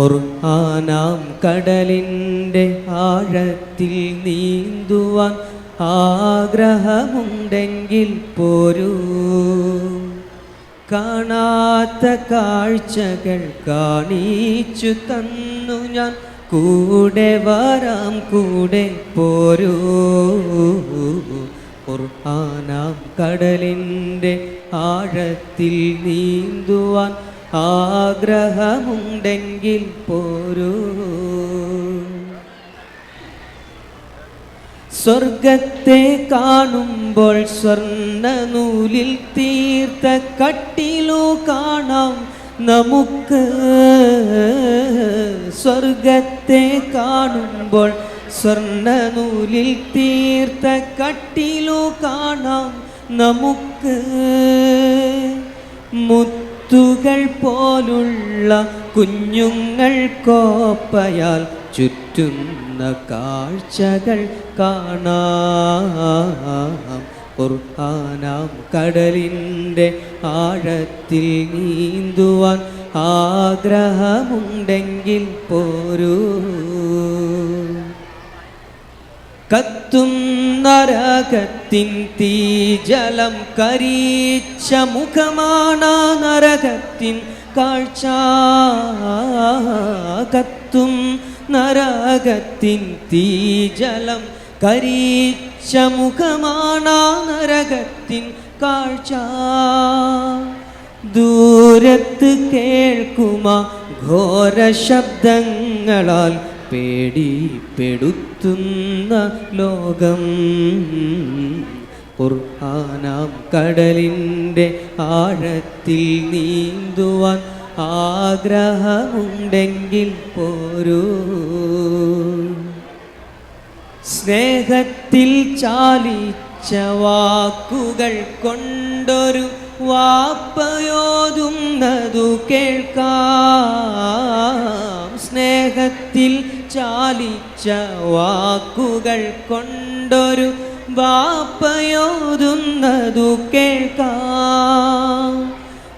ഖുർആനാം കടലിന്റെ ആഴത്തിൽ നീന്തുവാൻ ആഗ്രഹമുണ്ടെങ്കിൽ പോരൂ. കാണാത്ത കാഴ്ചകൾ കാണിച്ചു തന്നു ഞാൻ. കൂടെ വരാം കൂടെ പോരൂ. ഖുർആനാം കടലിന്റെ ആഴത്തിൽ നീന്തുവാൻ ആഗ്രഹമുണ്ടെങ്കിൽ പോരൂ. സ്വർഗത്തെ കാണുമ്പോൾ സ്വർണ നൂലിൽ തീർത്ത കട്ടിലോ കാണാം നമുക്ക്. സ്വർഗത്തെ കാണുമ്പോൾ സ്വർണ നൂലിൽ തീർത്ത കട്ടിലോ കാണാം നമുക്ക്. മുത്തുകൾ പോലുള്ള കുഞ്ഞുങ്ങൾ കോപ്പയാൽ ചുറ്റുന്ന കാഴ്ചകൾ കാണാം. ഖുർഹാനാം കടലിന്റെ ആഴത്തിൽ നീന്തുവാൻ ആഗ്രഹമുണ്ടെങ്കിൽ പോരൂ. കത്തും നരകത്തിൻ തീജലം കരീച്ച മുഖമാണ് നരകത്തിൻ കാഴ്ച. കത്തും നരകത്തിൻ തീജലം കരീച്ച മുഖമാണ് നരകത്തിൻ കാഴ്ച. ദൂരത്ത് കേൾക്കുമ ഘോര ശബ്ദങ്ങളാൽ പേടിപ്പെടുത്തുന്ന ലോകം. ഖുർആനാം കടലിന്റെ ആഴത്തിൽ നീന്തുവാൻ ആഗ്രഹമുണ്ടെങ്കിൽ പോരൂ. സ്നേഹത്തിൽ ചാലിച്ച വാക്കുകൾ കൊണ്ടൊരു വാപ്പയോതുന്നതു കേൾക്കാം. സ്നേഹത്തിൽ ചാലിച്ച വാക്കുകൾ കൊണ്ടൊരു വാപ്പയോതുന്നതു കേൾക്കാം.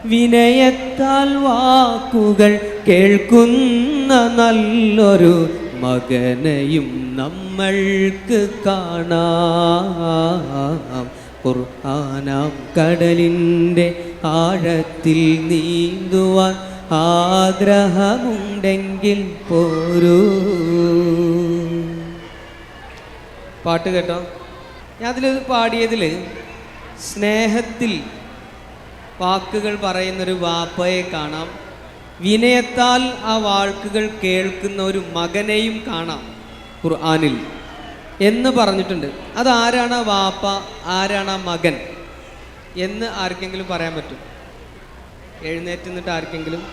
വിനയത്താൽ വാക്കുകൾ കേൾക്കുന്ന നല്ലൊരു മകനെയും നമ്മൾക്ക് കാണാം. ഖുർആനാം കടലിന്റെ ആഴത്തിൽ നീന്തുവാൻ ആഗ്രഹമുണ്ടെങ്കിൽ പോരൂ. പാട്ട് കേട്ടോ. ഞാൻ അതിൽ പാടിയതിൽ സ്നേഹത്തിൽ വാക്കുകൾ പറയുന്നൊരു വാപ്പയെ കാണാം. വിനയത്താൽ ആ വാക്കുകൾ കേൾക്കുന്ന ഒരു മകനെയും കാണാം ഖുർആാനിൽ എന്ന് പറഞ്ഞിട്ടുണ്ട്. അതാരാണ് ആ വാപ്പ? ആരാണ് ആ മകൻ? എന്ന് ആർക്കെങ്കിലും പറയാൻ പറ്റും. എഴുന്നേറ്റ് നിന്നിട്ട് ആർക്കെങ്കിലും?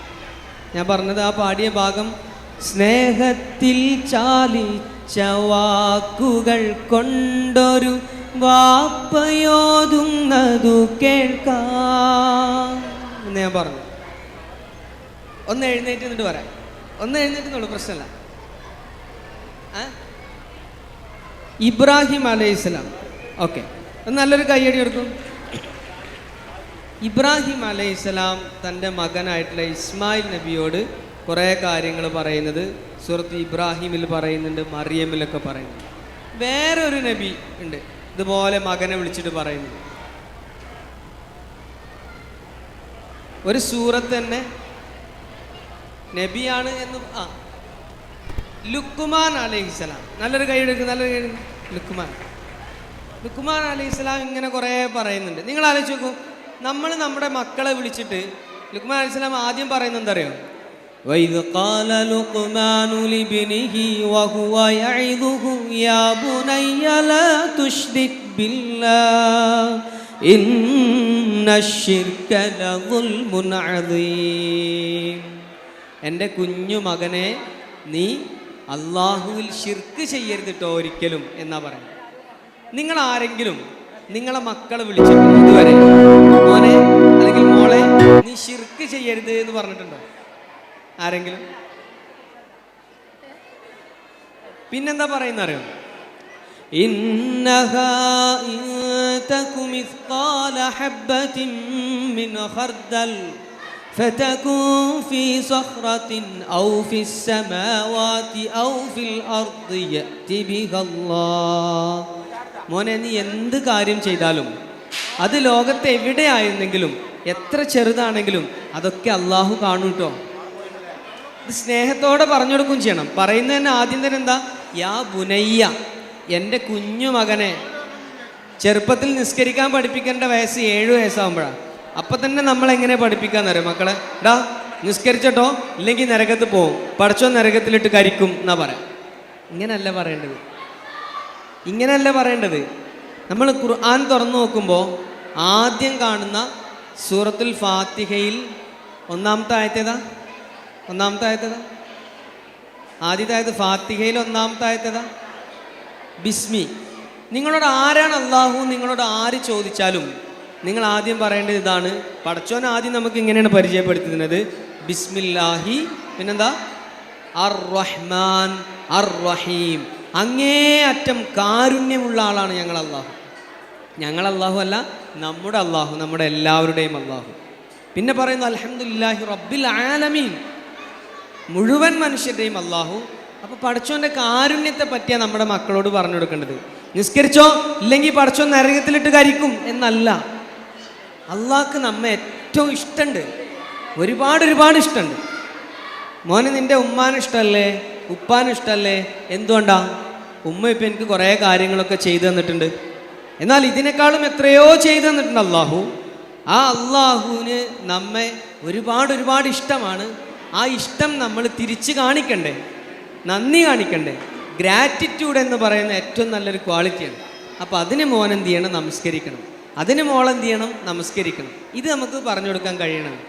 ഞാൻ പറഞ്ഞത് ആ പാടിയ ഭാഗം സ്നേഹത്തിൽ ചാലിച്ച വാക്കുകൾ കൊണ്ടൊരു വാപ്പയോതുന്നതു കേൾക്കാം എന്ന് ഞാൻ പറഞ്ഞു. ഒന്ന് എഴുന്നേറ്റ് നിന്നിട്ട് പറയാം ഒന്ന് എഴുന്നേറ്റുന്നുള്ളൂ പ്രശ്നമല്ല. ഇബ്രാഹിം അലൈഹിസ്സലാം. ഓക്കെ. നല്ലൊരു കയ്യടി എടുക്കും ഇബ്രാഹിം അലൈഹിസ്സലാം തന്റെ മകനായിട്ടുള്ള ഇസ്മായിൽ നബിയോട് കുറേ കാര്യങ്ങൾ പറയുന്നത് സുഹൃത്ത് ഇബ്രാഹിമിൽ പറയുന്നുണ്ട് മറിയമിലൊക്കെ പറയുന്നുണ്ട്. വേറൊരു നബി ഉണ്ട് ഇതുപോലെ മകനെ വിളിച്ചിട്ട് പറയുന്നത്. ഒരു സൂറത്ത് തന്നെ നബിയാണ് എന്ന് ആ ലുക്കുമാൻ അലൈഹിസ്സലാം. നല്ലൊരു കൈ എടുക്കും നല്ലൊരു കൈ ലുക്കുമാൻ ലുക്കുമാൻ ലുക്കുമാൻ അലൈഹിസ്സലാം ഇങ്ങനെ കുറേ പറയുന്നുണ്ട്. നിങ്ങൾ ആലോചിച്ച് നോക്കൂ നമ്മൾ നമ്മുടെ മക്കളെ വിളിച്ചിട്ട് ലുക്കുമാൻ അലൈഹിസ്സലാം ആദ്യം പറയുന്നത് എന്താ അറിയോ وإذ قال لقمان لابنه وهو يعظه يا بني لا تشرك بالله إن الشرك لظلم عظيم എൻ്റെ കുഞ്ഞു മകനെ നീ അള്ളാഹുവിൽ ഷിർക്ക് ചെയ്യരുത് കേട്ടോ ഒരിക്കലും എന്നാ പറയുന്നത് നിങ്ങൾ ആരെങ്കിലും നിങ്ങളെ മക്കളെ വിളിച്ചിട്ട് ഇതുവരെ മോനെ അല്ലെങ്കിൽ മോളെ നീ ഷിർക്ക് ചെയ്യരുത് എന്ന് പറഞ്ഞിട്ടുണ്ടോ ആരെങ്കിലും പിന്നെന്താ പറയുന്ന അറിയോ إنها إن تك مثقال حبة من خردل فتكون في صخرة أو في السماوات أو في الأرض يأتي بها الله മോനെ നീ എന്ത് കാര്യം ചെയ്താലും അത് ലോകത്ത് എവിടെയായിരുന്നെങ്കിലും എത്ര ചെറുതാണെങ്കിലും അതൊക്കെ അള്ളാഹു കാണും കേട്ടോ ഇത് സ്നേഹത്തോടെ പറഞ്ഞു കൊടുക്കും ചെയ്യണം പറയുന്നതന്നെ ആദ്യം തന്നെ എന്താ? യാ ബുനയ്യ എന്റെ കുഞ്ഞു മകനെ. ചെറുപ്പത്തിൽ നിസ്കരിക്കാൻ പഠിപ്പിക്കേണ്ട വയസ്സ് ഏഴ് വയസ്സാകുമ്പോഴാണ് അപ്പം തന്നെ നമ്മൾ എങ്ങനെ അറിയാം മക്കളെ? ഡാ നിസ്കരിച്ചട്ടോ? ഇല്ലെങ്കിൽ നരകത്ത് പോവും. പഠിച്ചോ നരകത്തിലിട്ട് കരിക്കും എന്നാ പറയാം. ഇങ്ങനല്ല പറയേണ്ടത്. ഇങ്ങനെയല്ല പറയേണ്ടത്? നമ്മൾ ഖുർആൻ തുറന്നു നോക്കുമ്പോൾ ആദ്യം കാണുന്ന സൂറത്തുൽ ഫാത്തിഹയിൽ ഒന്നാമത്തെ ആയത്തേതാ ഒന്നാമത്തെ ആയത്തേതാ ആദ്യത്തെ ആയത് ഫാത്തിഹയിൽ ഒന്നാമത്തെ ആയത്തേതാ ബിസ്മി. നിങ്ങളോട് ആരാണ് അള്ളാഹു നിങ്ങളോട് ആര് ചോദിച്ചാലും നിങ്ങൾ ആദ്യം പറയേണ്ടത് ഇതാണ്. പടച്ചോൻ ആദ്യം നമുക്ക് ഇങ്ങനെയാണ് പരിചയപ്പെടുത്തുന്നത്. ബിസ്മില്ലാഹി പിന്നെന്താ? അർ റഹ്മാൻ അർ റഹീം അങ്ങേയറ്റം കാരുണ്യമുള്ള ആളാണ് ഞങ്ങൾ അള്ളാഹു ഞങ്ങൾ അള്ളാഹു അല്ല നമ്മുടെ അള്ളാഹു നമ്മുടെ എല്ലാവരുടെയും അള്ളാഹു പിന്നെ പറയുന്നു അൽഹംദുലില്ലാഹി റബ്ബിൽ ആലമീൻ. മുഴുവൻ മനുഷ്യരുടെയും അള്ളാഹു അപ്പൊ പഠിച്ചോന്റെ കാരുണ്യത്തെ പറ്റിയാ നമ്മുടെ മക്കളോട് പറഞ്ഞു കൊടുക്കേണ്ടത്. നിസ്കരിച്ചോ ഇല്ലെങ്കിൽ പഠിച്ചോ നരകത്തിലിട്ട് കരിക്കും എന്നല്ല. അള്ളാഹ്ക്ക് നമ്മെ ഏറ്റവും ഇഷ്ടമുണ്ട് ഒരുപാട് ഒരുപാട് ഇഷ്ടമുണ്ട് മോനെ നിന്റെ ഉമ്മാന് ഇഷ്ടമല്ലേ ഉപ്പാന് ഇഷ്ടമല്ലേ എന്തുകൊണ്ടാ? ഉമ്മ ഇപ്പം എനിക്ക് കുറേ കാര്യങ്ങളൊക്കെ ചെയ്തു തന്നിട്ടുണ്ട്. എന്നാൽ ഇതിനേക്കാളും എത്രയോ ചെയ്തു തന്നിട്ടുണ്ട് അള്ളാഹു. ആ അള്ളാഹുവിന് നമ്മെ ഒരുപാട് ഒരുപാട് ഇഷ്ടമാണ്. ആ ഇഷ്ടം നമ്മൾ തിരിച്ച് കാണിക്കണ്ടേ? നന്ദി കാണിക്കണ്ടേ? ഗ്രാറ്റിറ്റ്യൂഡ് എന്ന് പറയുന്ന ഏറ്റവും നല്ലൊരു ക്വാളിറ്റിയാണ്. അപ്പോൾ അതിന് മോൻ എന്ത് ചെയ്യണം? നമസ്കരിക്കണം. അതിന് മോൾ എന്ത് ചെയ്യണം? നമസ്കരിക്കണം. ഇത് നമുക്ക് പറഞ്ഞു കൊടുക്കാൻ കഴിയണം.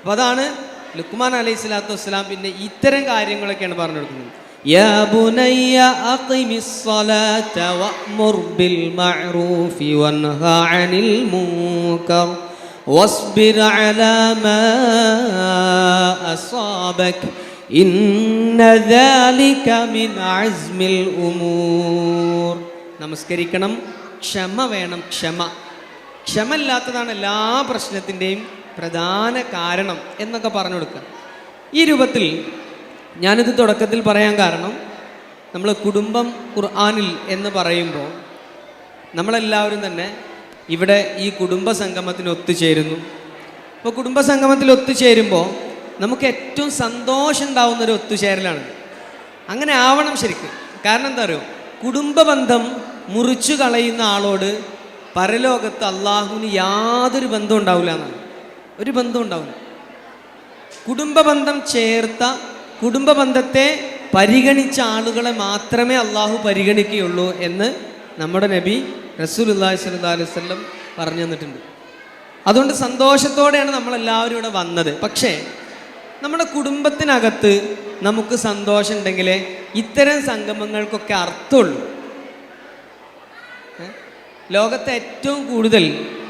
അപ്പോൾ അതാണ് ലുക്മാൻ അലൈഹി സ്വലാത്തു വസ്സലാം പിന്നെ ഇത്തരം കാര്യങ്ങളൊക്കെയാണ് പറഞ്ഞു കൊടുക്കുന്നത് يا بني أقم الصلاة وأمر بالمعروف وانهى عن المنكر واصبر على ما أصابك إن ذلك من عزم الأمور നമസ്കരിക്കണം ക്ഷമ വേണം ക്ഷമ ക്ഷമ ഇല്ലാത്തതാണ് എല്ലാ പ്രശ്നത്തിൻ്റെയും പ്രധാന കാരണം എന്നൊക്കെ പറഞ്ഞു കൊടുക്കുക. ഈ രൂപത്തിൽ ഞാനിത് തുടക്കത്തിൽ പറയാൻ കാരണം നമ്മൾ കുടുംബം ഖുർആാനിൽ എന്ന് പറയുമ്പോൾ നമ്മളെല്ലാവരും തന്നെ ഇവിടെ ഈ കുടുംബ സംഗമത്തിന് ഒത്തുചേരുന്നു. അപ്പോൾ കുടുംബ സംഗമത്തിൽ ഒത്തുചേരുമ്പോൾ നമുക്ക് ഏറ്റവും സന്തോഷം ഉണ്ടാവുന്ന ഒരു ഒത്തുചേരലാണ്. അങ്ങനെ ആവണം ശരിക്കും. കാരണം എന്താ പറയുക കുടുംബ ബന്ധം മുറിച്ചു കളയുന്ന ആളോട് പരലോകത്ത് അള്ളാഹുവിന് യാതൊരു ബന്ധവും ഉണ്ടാവില്ല എന്നാണ്. ഒരു ബന്ധം ഉണ്ടാവും. കുടുംബ ബന്ധം ചേർത്ത കുടുംബ ബന്ധത്തെ പരിഗണിച്ച ആളുകളെ മാത്രമേ അള്ളാഹു പരിഗണിക്കുകയുള്ളൂ എന്ന് നമ്മുടെ നബി റസൂലുല്ലാഹി സ്വല്ലല്ലാഹി അലൈഹി വസല്ലം പറഞ്ഞു തന്നിട്ടുണ്ട്. അതുകൊണ്ട് സന്തോഷത്തോടെയാണ് നമ്മളെല്ലാവരും ഇവിടെ വന്നത്. പക്ഷേ നമ്മുടെ കുടുംബത്തിനകത്ത് നമുക്ക് സന്തോഷം ഇത്തരം സംഗമങ്ങൾക്കൊക്കെ അർത്ഥമുള്ളൂ. ലോകത്തെ ഏറ്റവും കൂടുതൽ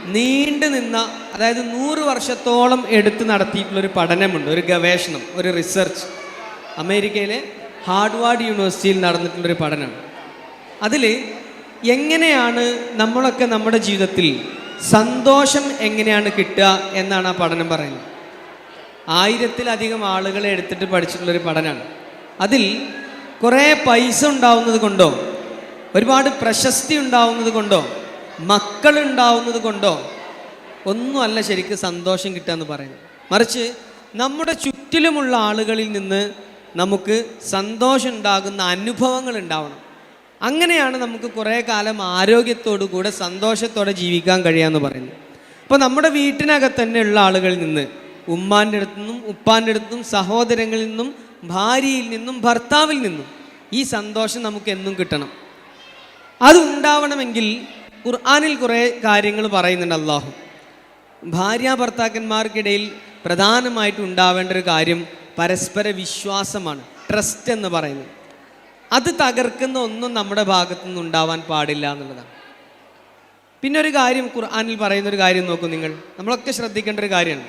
നീണ്ടു നിന്ന അതായത് നൂറ് വർഷത്തോളം എടുത്ത് നടത്തിയിട്ടുള്ള ഒരു പഠനമുണ്ട് ഒരു ഗവേഷണം ഒരു റിസർച്ച്. അമേരിക്കയിലെ ഹാർഡ്വാർഡ് യൂണിവേഴ്സിറ്റിയിൽ നടന്നിട്ടുള്ളൊരു പഠനം. അതിൽ എങ്ങനെയാണ് നമ്മളൊക്കെ നമ്മുടെ ജീവിതത്തിൽ സന്തോഷം എങ്ങനെയാണ് കിട്ടുക എന്നാണ് ആ പഠനം പറയുന്നത്. ആയിരത്തിലധികം ആളുകളെ എടുത്തിട്ട് പഠിച്ചിട്ടുള്ളൊരു പഠനമാണ്. അതിൽ കുറേ പൈസ ഉണ്ടാവുന്നത് കൊണ്ടോ ഒരുപാട് പ്രശസ്തി ഉണ്ടാവുന്നത് കൊണ്ടോ മക്കൾ ഉണ്ടാവുന്നത് കൊണ്ടോ ഒന്നുമല്ല ശരിക്കും സന്തോഷം കിട്ടുക എന്ന് പറയുന്നത്. മറിച്ച് നമ്മുടെ ചുറ്റിലുമുള്ള ആളുകളിൽ നിന്ന് നമുക്ക് സന്തോഷം ഉണ്ടാകുന്ന അനുഭവങ്ങൾ ഉണ്ടാവണം. അങ്ങനെയാണ് നമുക്ക് കുറേ കാലം ആരോഗ്യത്തോടു കൂടെ സന്തോഷത്തോടെ ജീവിക്കാൻ കഴിയാമെന്ന് പറയുന്നത്. അപ്പോൾ നമ്മുടെ വീട്ടിനകത്ത് തന്നെ ഉള്ള ആളുകളിൽ നിന്ന് ഉമ്മാന്റെ അടുത്തു നിന്നും ഉപ്പാന്റെ അടുത്തു നിന്നും സഹോദരങ്ങളിൽ നിന്നും ഭാര്യയിൽ നിന്നും ഭർത്താവിൽ നിന്നും ഈ സന്തോഷം നമുക്ക് എന്നും കിട്ടണം. അത് ഉണ്ടാവണമെങ്കിൽ ഖുർആാനിൽ കുറേ കാര്യങ്ങൾ പറയുന്നുണ്ട് അള്ളാഹു ഭാര്യ ഭർത്താക്കന്മാർക്കിടയിൽ പ്രധാനമായിട്ട് ഉണ്ടാവേണ്ട ഒരു കാര്യം പരസ്പര വിശ്വാസമാണ് ട്രസ്റ്റ് എന്ന് പറയുന്നത്. അത് തകർക്കുന്ന ഒന്നും നമ്മുടെ ഭാഗത്തു നിന്ന് ഉണ്ടാവാൻ പാടില്ല എന്നുള്ളതാണ്. പിന്നെ ഒരു കാര്യം ഖുർആാനിൽ പറയുന്ന ഒരു കാര്യം നോക്കൂ നിങ്ങൾ. നമ്മളൊക്കെ ശ്രദ്ധിക്കേണ്ട ഒരു കാര്യമാണ്.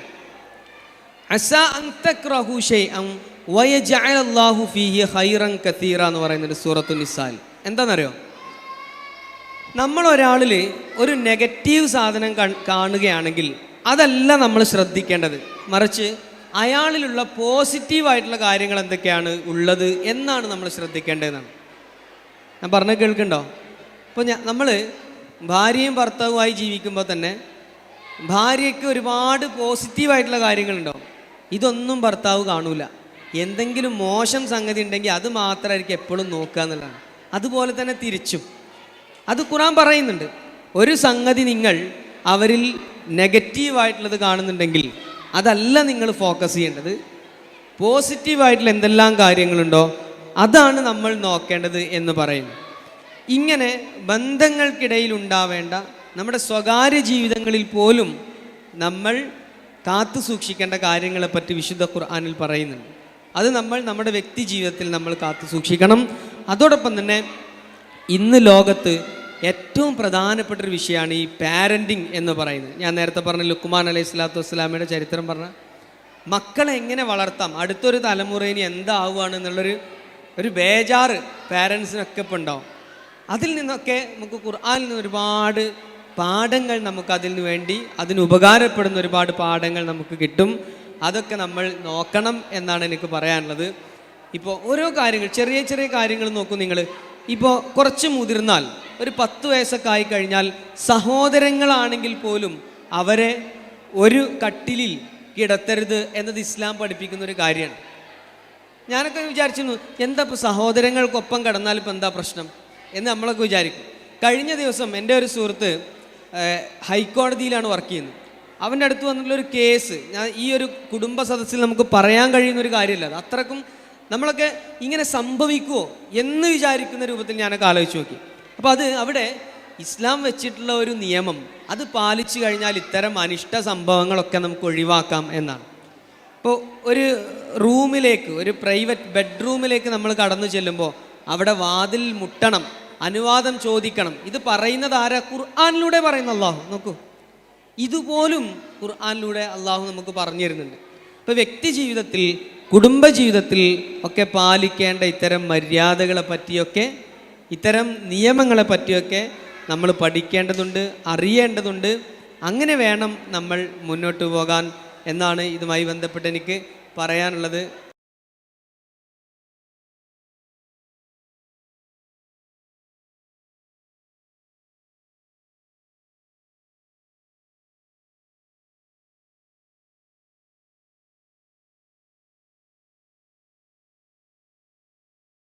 എന്ന് എന്താണെന്നറിയോ? നമ്മൾ ഒരാളിൽ ഒരു നെഗറ്റീവ് സാധനം കാണുകയാണെങ്കിൽ അതല്ല നമ്മൾ ശ്രദ്ധിക്കേണ്ടത്. മറിച്ച് അയാളിലുള്ള പോസിറ്റീവായിട്ടുള്ള കാര്യങ്ങൾ എന്തൊക്കെയാണ് ഉള്ളത് എന്നാണ് നമ്മൾ ശ്രദ്ധിക്കേണ്ടതെന്നാണ്. ഞാൻ പറഞ്ഞ കേൾക്കുന്നുണ്ടോ ഇപ്പോൾ ഞാൻ നമ്മൾ ഭാര്യയും ഭർത്താവുമായി ജീവിക്കുമ്പോൾ തന്നെ ഭാര്യയ്ക്ക് ഒരുപാട് പോസിറ്റീവായിട്ടുള്ള കാര്യങ്ങളുണ്ടാവും ഇതൊന്നും ഭർത്താവ് കാണൂല. എന്തെങ്കിലും മോശം സംഗതി ഉണ്ടെങ്കിൽ അത് മാത്രമായിരിക്കും എപ്പോഴും നോക്കുക എന്നുള്ളതാണ്. അതുപോലെ തന്നെ തിരിച്ചും. അത് ഖുറാൻ പറയുന്നുണ്ട്. ഒരു സംഗതി നിങ്ങൾ അവരിൽ നെഗറ്റീവായിട്ടുള്ളത് കാണുന്നുണ്ടെങ്കിൽ അതല്ല നിങ്ങൾ ഫോക്കസ് ചെയ്യേണ്ടത്. പോസിറ്റീവായിട്ടുള്ള എന്തെല്ലാം കാര്യങ്ങളുണ്ടോ അതാണ് നമ്മൾ നോക്കേണ്ടത് എന്ന് പറയുന്നു. ഇങ്ങനെ ബന്ധങ്ങൾക്കിടയിൽ ഉണ്ടാവേണ്ട നമ്മുടെ സ്വകാര്യ ജീവിതങ്ങളിൽ പോലും നമ്മൾ കാത്തു സൂക്ഷിക്കേണ്ട കാര്യങ്ങളെപ്പറ്റി വിശുദ്ധ ഖുർആാനിൽ പറയുന്നുണ്ട്. അത് നമ്മൾ നമ്മുടെ വ്യക്തി ജീവിതത്തിൽ നമ്മൾ കാത്തു സൂക്ഷിക്കണം. അതോടൊപ്പം തന്നെ ഇന്ന് ലോകത്ത് ഏറ്റവും പ്രധാനപ്പെട്ട ഒരു വിഷയമാണ് ഈ പാരന്റിങ് എന്ന് പറയുന്നത്. ഞാൻ നേരത്തെ പറഞ്ഞ ലുക്കുമാൻ അലൈഹി സ്വലാത്തു വസ്സലാമയുടെ ചരിത്രം പറഞ്ഞ മക്കളെ എങ്ങനെ വളർത്താം? അടുത്തൊരു തലമുറയിന് എന്താവുകയാണ് എന്നുള്ളൊരു ഒരു ബേജാറ് പാരൻസിനൊക്കെ ഇപ്പം ഉണ്ടാവും. അതിൽ നിന്നൊക്കെ നമുക്ക് ഖുർആാനിൽ നിന്ന് ഒരുപാട് പാഠങ്ങൾ നമുക്ക് അതിന് വേണ്ടി അതിന് ഉപകാരപ്പെടുന്ന ഒരുപാട് പാഠങ്ങൾ നമുക്ക് കിട്ടും. അതൊക്കെ നമ്മൾ നോക്കണം എന്നാണ് എനിക്ക് പറയാനുള്ളത്. ഇപ്പോൾ ഓരോ കാര്യങ്ങൾ ചെറിയ ചെറിയ കാര്യങ്ങൾ നോക്കും നിങ്ങൾ. ഇപ്പോൾ കുറച്ച് മുതിർന്നാൽ ഒരു പത്ത് വയസ്സൊക്കെ ആയിക്കഴിഞ്ഞാൽ സഹോദരങ്ങളാണെങ്കിൽ പോലും അവരെ ഒരു കട്ടിലിൽ കിടത്തരുത് എന്നത് ഇസ്ലാം പഠിപ്പിക്കുന്ന ഒരു കാര്യമാണ്. ഞാനൊക്കെ വിചാരിച്ചിരുന്നു എന്താ ഇപ്പോൾ സഹോദരങ്ങൾക്കൊപ്പം കിടന്നാൽ ഇപ്പം എന്താ പ്രശ്നം എന്ന് നമ്മളൊക്കെ വിചാരിക്കും. കഴിഞ്ഞ ദിവസം എന്റെ ഒരു സുഹൃത്ത് ഹൈക്കോടതിയിലാണ് വർക്ക് ചെയ്യുന്നത്. അവന്റെ അടുത്ത് വന്നിട്ടുള്ള ഒരു കേസ് ഞാൻ ഈ ഒരു കുടുംബ സദസ്സിൽ നമുക്ക് പറയാൻ കഴിയുന്ന ഒരു കാര്യമില്ല. അത് അത്രക്കും നമ്മളൊക്കെ ഇങ്ങനെ സംഭവിക്കുമോ എന്ന് വിചാരിക്കുന്ന രൂപത്തിൽ ഞാനൊക്കെ ആലോചിച്ച് നോക്കി. അപ്പോൾ അത് അവിടെ ഇസ്ലാം വെച്ചിട്ടുള്ള ഒരു നിയമം. അത് പാലിച്ചു കഴിഞ്ഞാൽ ഇത്തരം അനിഷ്ട സംഭവങ്ങളൊക്കെ നമുക്ക് ഒഴിവാക്കാം എന്നാണ്. ഇപ്പോൾ ഒരു റൂമിലേക്ക് ഒരു പ്രൈവറ്റ് ബെഡ്റൂമിലേക്ക് നമ്മൾ കടന്നു ചെല്ലുമ്പോൾ അവിടെ വാതിൽ മുട്ടണം അനുവാദം ചോദിക്കണം. ഇത് പറയുന്നത് ആരാ? ഖുർആാനിലൂടെ പറയുന്ന അള്ളാഹു നോക്കൂ. ഇതുപോലും ഖുർആാനിലൂടെ അള്ളാഹു നമുക്ക് പറഞ്ഞു തരുന്നുണ്ട്. ഇപ്പോൾ വ്യക്തി ജീവിതത്തിൽ കുടുംബ ജീവിതത്തിൽ ഒക്കെ പാലിക്കേണ്ട ഇത്തരം മര്യാദകളെ പറ്റിയൊക്കെ ഇത്തരം നിയമങ്ങളെ പറ്റിയൊക്കെ നമ്മൾ പഠിക്കേണ്ടതുണ്ട് അറിയേണ്ടതുണ്ട്. അങ്ങനെ വേണം നമ്മൾ മുന്നോട്ട് പോകാൻ എന്നാണ് ഇതുമായി ബന്ധപ്പെട്ട് എനിക്ക് പറയാനുള്ളത്.